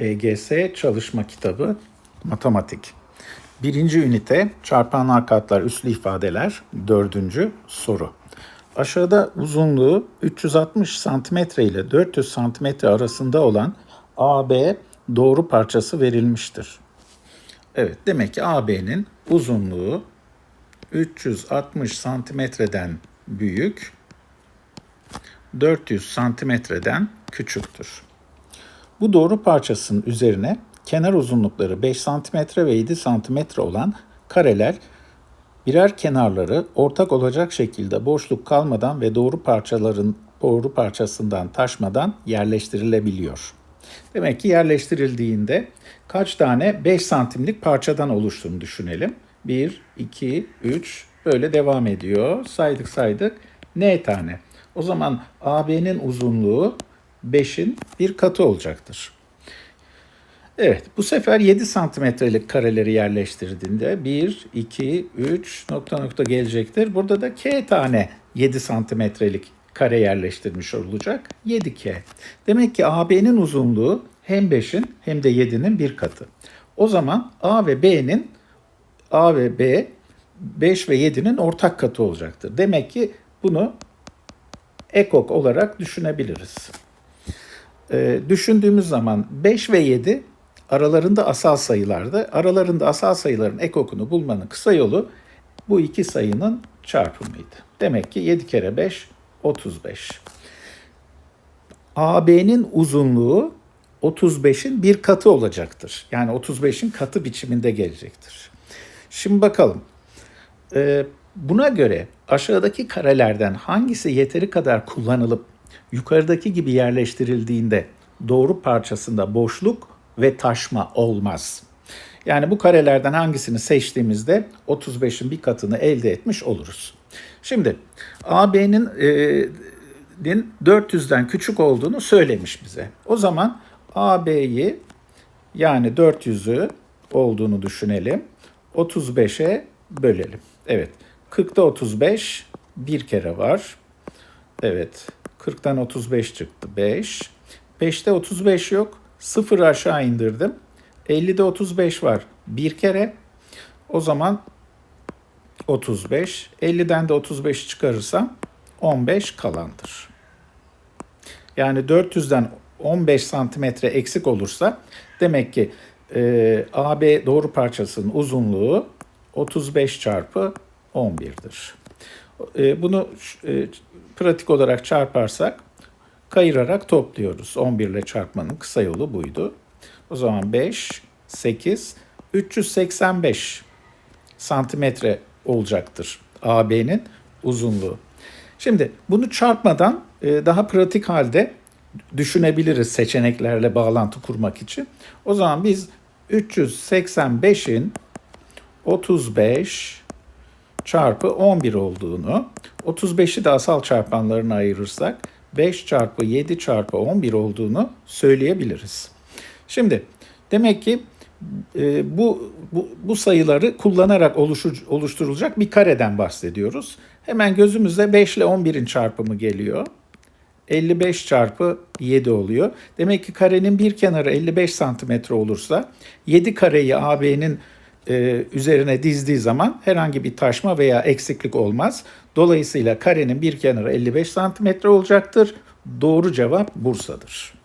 LGS çalışma kitabı matematik. Birinci ünite çarpanlar katlar üslü ifadeler dördüncü soru. Aşağıda uzunluğu 360 cm ile 400 cm arasında olan AB doğru parçası verilmiştir. Evet demek ki AB'nin uzunluğu 360 santimetreden büyük, 400 santimetreden küçüktür. Bu doğru parçasının üzerine kenar uzunlukları 5 cm ve 7 cm olan kareler birer kenarları ortak olacak şekilde boşluk kalmadan ve doğru parçaların doğru parçasından taşmadan yerleştirilebiliyor. Demek ki yerleştirildiğinde kaç tane 5 santimlik parçadan oluştuğunu düşünelim. 1, 2, 3 böyle devam ediyor. Saydık saydık. N tane. O zaman AB'nin uzunluğu 5'in bir katı olacaktır. Evet, bu sefer 7 santimetrelik kareleri yerleştirdiğinde 1, 2, 3 nokta nokta gelecektir. Burada da K tane 7 santimetrelik kare yerleştirmiş olacak. 7K. Demek ki AB'nin uzunluğu hem 5'in hem de 7'nin bir katı. O zaman A ve B'nin A ve B 5 ve 7'nin ortak katı olacaktır. Demek ki bunu ekok olarak düşünebiliriz. Ee, düşündüğümüz zaman 5 ve 7 aralarında asal sayılardı. Aralarında asal sayıların ekokunu bulmanın kısa yolu bu iki sayının çarpımıydı. Demek ki 7 kere 5 35. AB'nin uzunluğu 35'in bir katı olacaktır. Yani 35'in katı biçiminde gelecektir. Şimdi bakalım. Ee, buna göre aşağıdaki karelerden hangisi yeteri kadar kullanılıp yukarıdaki gibi yerleştirildiğinde doğru parçasında boşluk ve taşma olmaz. Yani bu karelerden hangisini seçtiğimizde 35'in bir katını elde etmiş oluruz. Şimdi AB'nin e, 400'den küçük olduğunu söylemiş bize. O zaman AB'yi yani 400'ü olduğunu düşünelim. 35'e bölelim. Evet. 40'ta 35 bir kere var. Evet. 40'tan 35 çıktı 5. 5'te 35 yok. 0 aşağı indirdim. 50'de 35 var bir kere. O zaman 35. 50'den de 35 çıkarırsam 15 kalandır. Yani 400'den 15 santimetre eksik olursa demek ki e, AB doğru parçasının uzunluğu 35 çarpı 11'dir. E, bunu e, pratik olarak çarparsak kayırarak topluyoruz. 11 ile çarpmanın kısa yolu buydu. O zaman 5, 8, 385 santimetre olacaktır AB'nin uzunluğu. Şimdi bunu çarpmadan e, daha pratik halde düşünebiliriz seçeneklerle bağlantı kurmak için. O zaman biz 385'in 35 çarpı 11 olduğunu, 35'i de asal çarpanlarına ayırırsak 5 çarpı 7 çarpı 11 olduğunu söyleyebiliriz. Şimdi demek ki e, bu, bu, bu sayıları kullanarak oluşur, oluşturulacak bir kareden bahsediyoruz. Hemen gözümüzde 5 ile 11'in çarpımı geliyor. 55 çarpı 7 oluyor. Demek ki karenin bir kenarı 55 santimetre olursa 7 kareyi AB'nin e, üzerine dizdiği zaman herhangi bir taşma veya eksiklik olmaz. Dolayısıyla karenin bir kenarı 55 santimetre olacaktır. Doğru cevap Bursa'dır.